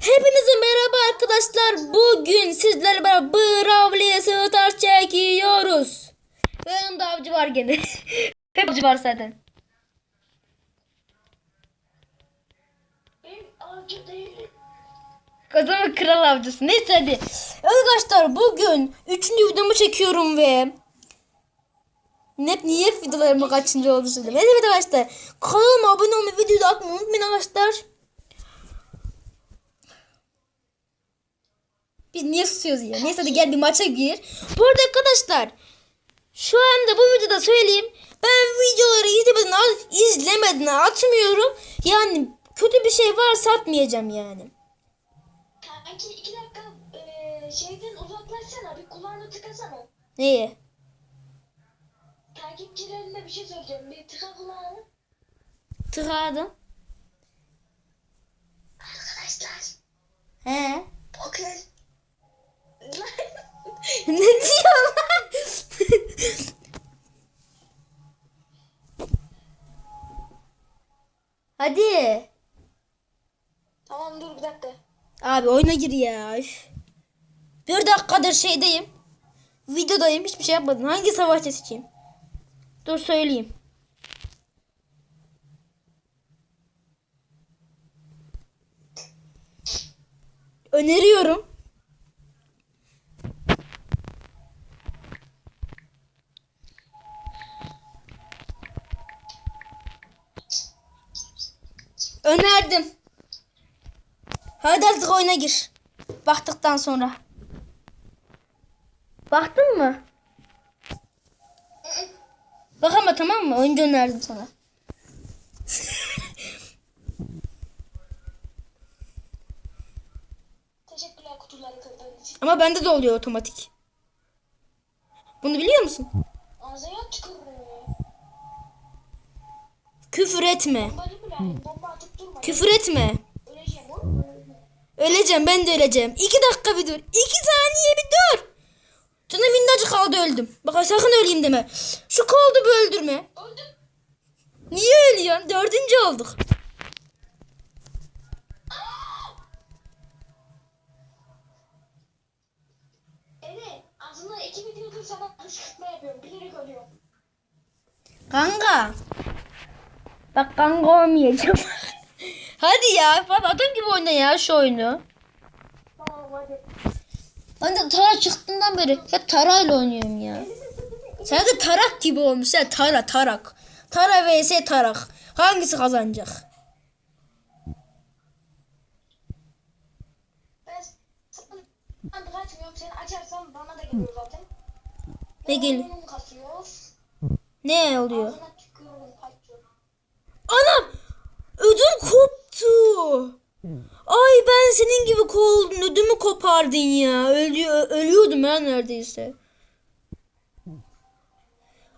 Hepinize merhaba arkadaşlar. Bugün sizlerle beraber Bravli'ye sığıtar çekiyoruz. Ve yanımda avcı var gene. Hep avcı var zaten. Ben avcı değilim. Kazanın kral avcısı. Neyse hadi. Arkadaşlar bugün 3. videomu çekiyorum ve ne niye videolarımı kaçıncı oldu söyledim. Neyse arkadaşlar. Kanalıma abone olmayı, videoyu da atmayı unutmayın arkadaşlar. Biz niye susuyoruz ya? Neyse hadi gel bir maça gir. Bu arada arkadaşlar şu anda bu videoda söyleyeyim. Ben videoları izlemeden, izlemeden atmıyorum. Yani kötü bir şey varsa atmayacağım yani. Kanki iki dakika eee şeyden uzaklaşsana bir kulağını tıkasana. Neye? Takipçilerine bir şey söyleyeceğim. Bir tıka kulağını. Tıkadım. Arkadaşlar He. bugün ne diyor lan? Hadi. Tamam dur bir dakika. Abi oyuna gir ya. Bir dakikadır şeydeyim. Videodayım. Hiçbir şey yapmadım. Hangi savaşçı seçeyim? Dur söyleyeyim. Öneriyorum. Önerdim. Hadi artık oyuna gir. Baktıktan sonra. Baktın mı? Bak ama tamam mı? Önce önerdim sana. Teşekkürler kutuları kırdığın için. Ama bende de oluyor otomatik. Bunu biliyor musun? Ağzına. Küfür etme. Bomba. Küfür etme. Öleceğim ben de öleceğim. İki dakika bir dur. İki saniye bir dur. Canım minnacık kaldı öldüm. Bak sakın öleyim deme. Şu koldu bir öldürme. Öldüm. Niye ölüyorsun? Dördüncü olduk. Evet. Aslında iki kışkırtma yapıyorum. Bilerek ölüyorum. Kanka. Bak kanka olmayacağım. Hadi ya. Falan adam gibi oyna ya şu oyunu. Tamam hadi. Ben de Tara çıktığından beri hep Tara'yla oynuyorum ya. Sen de Tarak gibi olmuş ya. Tara, Tarak. Tara vs Tarak. Hangisi kazanacak? Ben ben kaçmıyorum. Seni açarsam bana da geliyor zaten. Ne geliyor? Ne oluyor? Ağzına koptu. Ay ben senin gibi koldun. Ödümü kopardın ya. Ölüyor, ölüyordum ya neredeyse.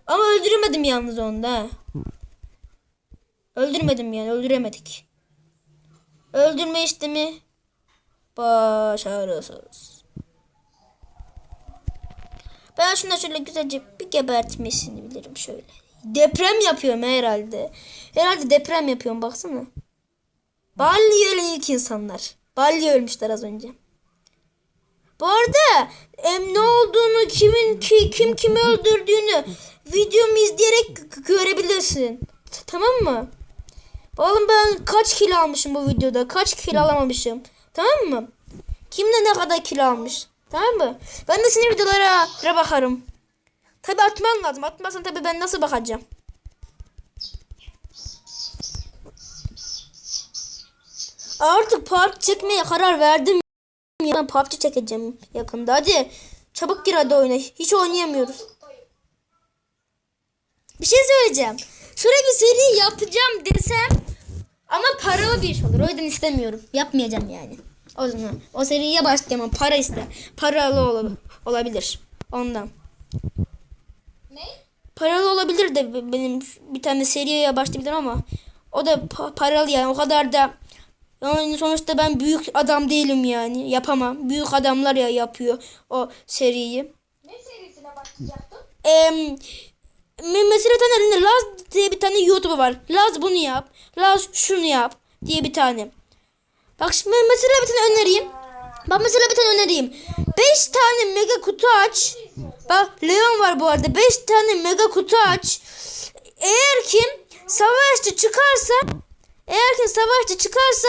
Ama öldüremedim yalnız onu da. Öldürmedim yani. Öldüremedik. Öldürme işlemi başarısız. Ben şuna şöyle güzelce bir gebertmesini bilirim şöyle. Deprem yapıyorum herhalde. Herhalde deprem yapıyorum baksana. Balli ölen ilk insanlar. Balli ölmüşler az önce. Bu arada em, ne olduğunu kimin ki, kim kimi öldürdüğünü videomu izleyerek görebilirsin. Tamam mı? Oğlum ben kaç kilo almışım bu videoda? Kaç kilo alamamışım? Tamam mı? Kim de ne kadar kilo almış? Tamam mı? Ben de senin videolara bakarım. Tabi atman lazım. Atmazsan tabi ben nasıl bakacağım? Artık park çekmeye karar verdim. Ben PUBG çekeceğim yakında. Hadi çabuk gir hadi oyna. Hiç oynayamıyoruz. Bir şey söyleyeceğim. Şöyle bir seri yapacağım desem ama paralı bir iş olur. O yüzden istemiyorum. Yapmayacağım yani. O zaman o seriye başlayamam. Para iste. Paralı ol- olabilir. Ondan. Ne? Paralı olabilir de be- benim bir tane seriye başlayabilirim ama o da pa- paralı yani o kadar da yani sonuçta ben büyük adam değilim yani yapamam. Büyük adamlar ya yapıyor o seriyi. Ne serisine başlayacaktın? Em, me- mesela tane Laz diye bir tane YouTuber var. Laz bunu yap. Laz şunu yap diye bir tane. Bak şimdi mesela bir tane önereyim. Bak mesela bir tane önereyim. 5 tane mega kutu aç. Bak Leon var bu arada. 5 tane mega kutu aç. Eğer kim savaşçı çıkarsa eğer ki savaşçı çıkarsa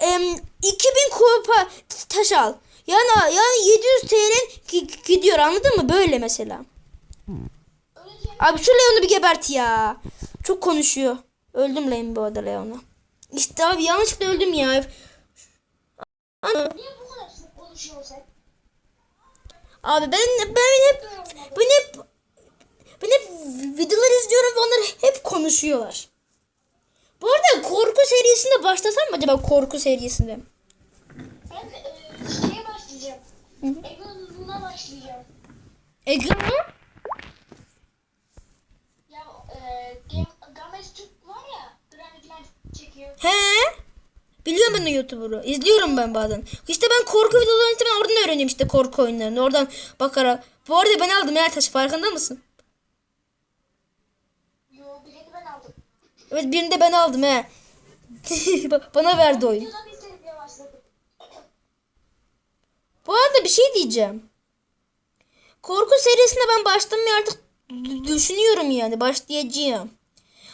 em, 2000 kupa taş al. Yani yani 700 TL gi- gidiyor anladın mı? Böyle mesela. Abi şu Leon'u bir gebert ya. Çok konuşuyor. Öldüm Leon bu arada Leon'a. İşte abi yanlışlıkla öldüm ya. Ana. niye bu kadar çok konuşuyorsun sen? Abi ben ben hep ben hep ben hep videolar izliyorum ve onlar hep konuşuyorlar. Serisinde başlasam mı acaba korku serisinde? Ben e, şeye başlayacağım. Egon'una başlayacağım. Egan mı? Ya e, Gam- Games Türk var ya. Granikler çekiyor. He? Biliyorum ben o YouTuber'ı. İzliyorum ben bazen. İşte ben korku videolarını işte ben oradan öğreniyorum işte korku oyunlarını. Oradan bakarak. Bu arada ben aldım ya taşı farkında mısın? Yo birini ben aldım. Evet birini de ben aldım he. Bana verdi oyun. Bu arada bir şey diyeceğim. Korku serisine ben başlamayı artık düşünüyorum yani. Başlayacağım.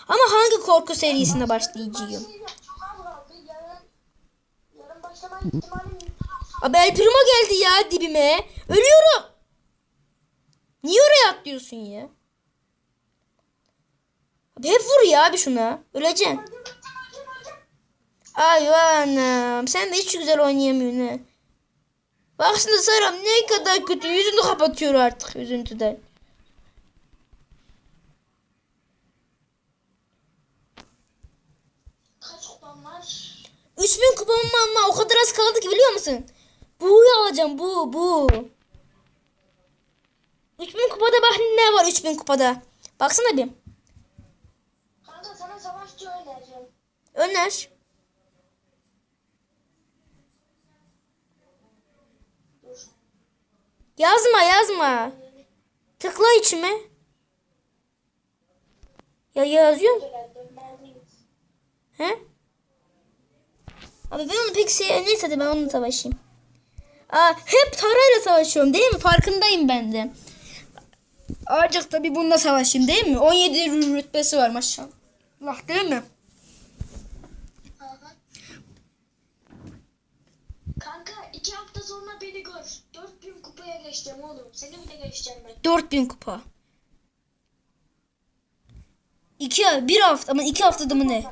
Ama hangi korku serisine başlayacağım? Abi El Primo geldi ya dibime. Ölüyorum. Niye oraya atlıyorsun ya? Abi hep vur ya abi şuna. Öleceksin. Ay anam. Sen de hiç güzel oynayamıyorsun ha. Baksana Saram ne kadar kötü. Yüzünü kapatıyor artık üzüntüden. kaç kupam var? 3000 kupam var ama o kadar az kaldı ki biliyor musun? Bu'yu alacağım bu bu. 3000 kupada bak ne var 3000 kupada. Baksana bir. Kanka sana savaşçı önereceğim. Öner. Yazma yazma. Tıkla içime. Ya yazıyor. Mermiyiz. He? Abi ben onu pek şey neyse hadi ben onunla savaşayım. Aa, hep tarayla savaşıyorum değil mi? Farkındayım ben de. Ancak tabii bununla savaşayım değil mi? 17 rü- rütbesi var maşallah değil mi? Kanka iki hafta sonra beni gör. 4000 kupaya geçeceğim oğlum. Seni bile geçeceğim ben. 4000 kupa. İki, bir hafta ama iki haftada mı ne?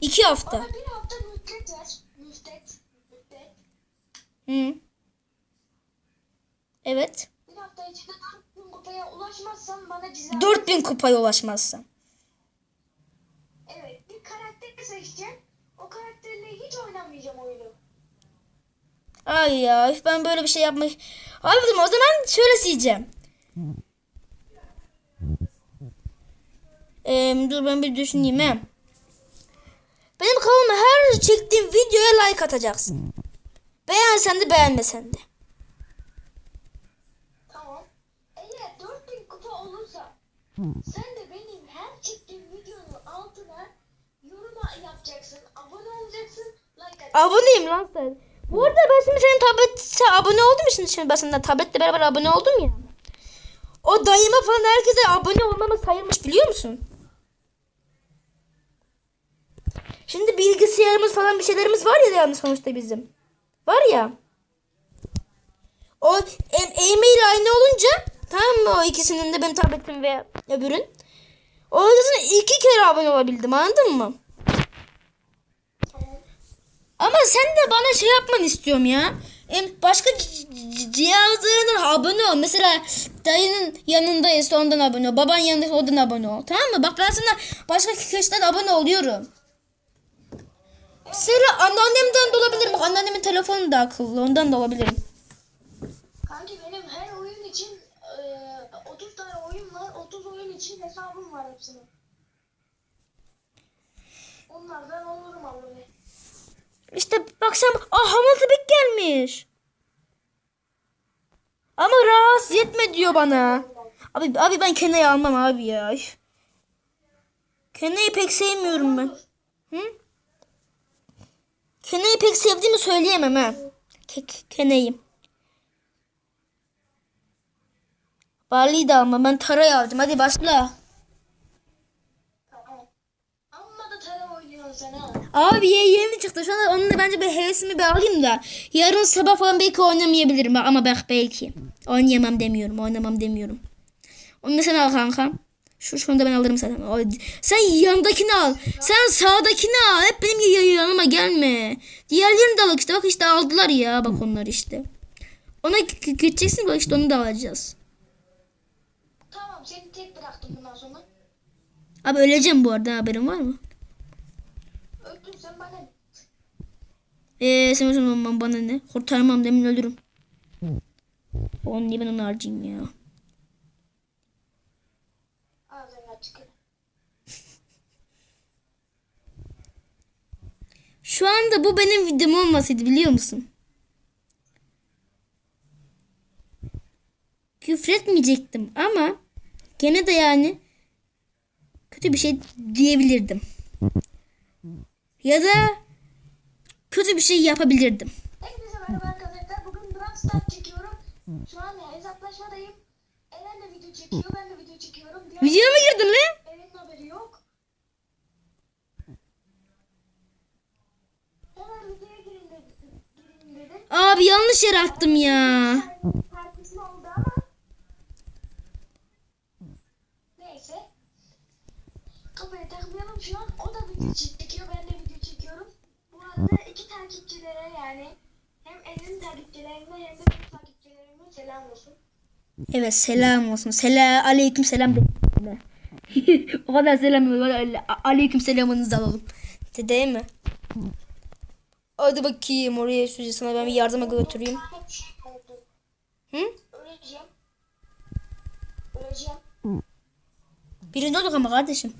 İki hafta. Bana bir hafta müddet ver. Müddet. Müddet. Hı. Evet. Bir hafta içinde 4000 kupaya ulaşmazsan bana ceza. 4000 kupaya ulaşmazsan. Evet. Bir karakteri seçeceğim. O karakterle hiç oynamayacağım oyunu. Ay ya ben böyle bir şey yapmak... Abi o zaman şöyle sileceğim. Ee, dur ben bir düşüneyim he. Benim kanalıma her çektiğim videoya like atacaksın. Beğensen de beğenmesen de. Tamam. Eğer 4000 kupa olursa sen de benim her çektiğim videonun altına yorum yapacaksın. Abone olacaksın. Like atacaksın. Aboneyim lan sen. Bu arada ben şimdi senin tablete abone oldum şimdi ben seninle tabletle beraber abone oldum ya. O dayıma falan herkese abone olmama sayılmış biliyor musun? Şimdi bilgisayarımız falan bir şeylerimiz var ya yani sonuçta bizim. Var ya. O em, e-mail aynı olunca tamam mı o ikisinin de benim tabletim ve öbürün. O yüzden iki kere abone olabildim anladın mı? Ama sen de bana şey yapmanı istiyorum ya. Başka c- c- cihazlarından abone ol. Mesela dayının yanındayız ondan abone ol. Baban yanında ondan abone ol. Tamam mı? Bak ben sana başka kişiden abone oluyorum. Mesela anneannemden de olabilirim. Bak anneannemin telefonu da akıllı. Ondan da olabilirim. Kanki benim her oyun için e, 30 tane oyun var. 30 oyun için hesabım var hepsinin. Onlardan olurum abone. İşte bak sen ah Hamilton Big gelmiş. Ama rahatsız etme diyor bana. Abi abi ben Kena'yı almam abi ya. Üf. Kena'yı pek sevmiyorum ben. Hı? Keneyi pek sevdiğimi söyleyemem ha. Ke keneyi. Barley'i de alma. Ben Tara'yı aldım. Hadi başla. Amma da tara oynuyorsun sen ha. Abi ye yeni çıktı. Şu anda onun da bence bir hevesimi bir alayım da. Yarın sabah falan belki oynamayabilirim. Ama bak belki. Oynayamam demiyorum. Oynamam demiyorum. Onu da sen al kanka. Şu şunu da ben alırım zaten. O- Sen yanındakini al. Sen sağdakini al. Hep benim yanıma gelme. Diğerlerini de al işte. Bak işte aldılar ya. Bak onlar işte. Ona gideceksin bak işte onu da alacağız. Tamam seni tek bıraktım bundan sonra. Abi öleceğim bu arada haberin var mı? Öldüm sen bana. ne? Eee sen o zaman bana ne? Kurtarmam demin ölürüm. Onu niye ben onu harcayayım ya? Şu anda bu benim videom olmasaydı biliyor musun? Küfretmeyecektim ama gene de yani kötü bir şey diyebilirdim. Ya da bir şey yapabilirdim. Hepinize merhaba arkadaşlar. Bugün Brawl Stars çekiyorum. Şu an hesaplaşmadayım. Eren de video çekiyor. Ben de video çekiyorum. Diğer Videoya mı girdin lan? Eren'in haberi yok. Hemen videoya girin dedim. Abi yanlış yere attım ya. Tartışma oldu ama. Neyse. Kafaya takmayalım şu an. O da video çekiyor. Ben. Arada iki takipçilere yani hem Eren'in takipçilerine hem de benim takipçilerime selam olsun. Evet selam olsun. Selam aleyküm selam de. o kadar selam yok. Aleyküm selamınızı alalım. De değil mi? Hadi bakayım oraya sürece sana ben bir yardıma götüreyim. Hı? Öleceğim. Öleceğim. Birinci olduk ama kardeşim.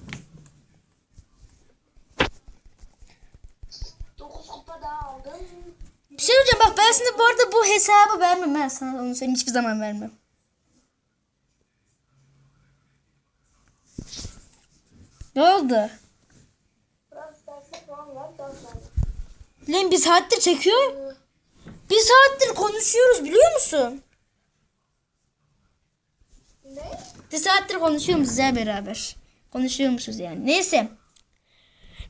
9 kupa daha aldım. Bir şey sana bu arada bu hesabı vermem ben sana onu söyleyeyim hiçbir zaman vermem. Ne oldu? Brawl Stars'ta puan var. 4 tane. Lan bir saattir çekiyor. Bir saattir konuşuyoruz biliyor musun? Ne? Bir saattir konuşuyormuşuz ya beraber. Konuşuyormuşuz yani. Neyse.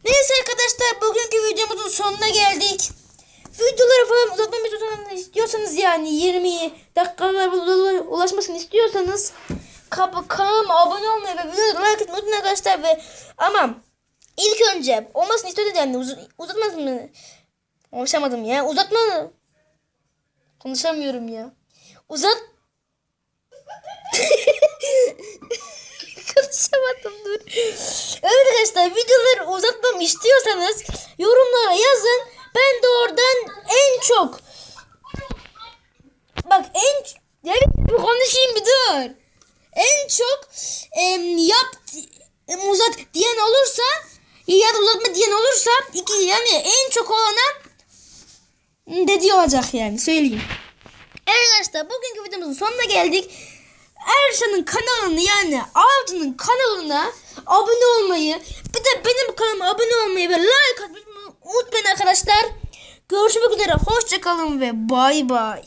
Neyse arkadaşlar bugünkü videomuzun sonuna geldik. Videoları falan uzatmamı istiyorsanız- yani 20 dakikalar ulaşmasını istiyorsanız kanalıma abone olmayı ve videoları like etmeyi unutmayın arkadaşlar ve ama ilk önce olmasını istiyorsanız yani uz uzatmaz mı? Konuşamadım ya. Uzatma. Konuşamıyorum ya. Uzat Konuşamadım dur. Evet arkadaşlar videoları uzatmam istiyorsanız yorumlara yazın. Ben de oradan en çok bak en ya bir konuşayım bir dur. En çok em, yap em, uzat diyen olursa ya da uzatma diyen olursa iki yani en çok olana dediği olacak yani söyleyeyim. Evet arkadaşlar bugünkü videomuzun sonuna geldik. Erşan'ın kanalını yani Altı'nın kanalına abone olmayı bir de benim kanalıma abone olmayı ve like atmayı unutmayın arkadaşlar. Görüşmek üzere. Hoşçakalın ve bay bay.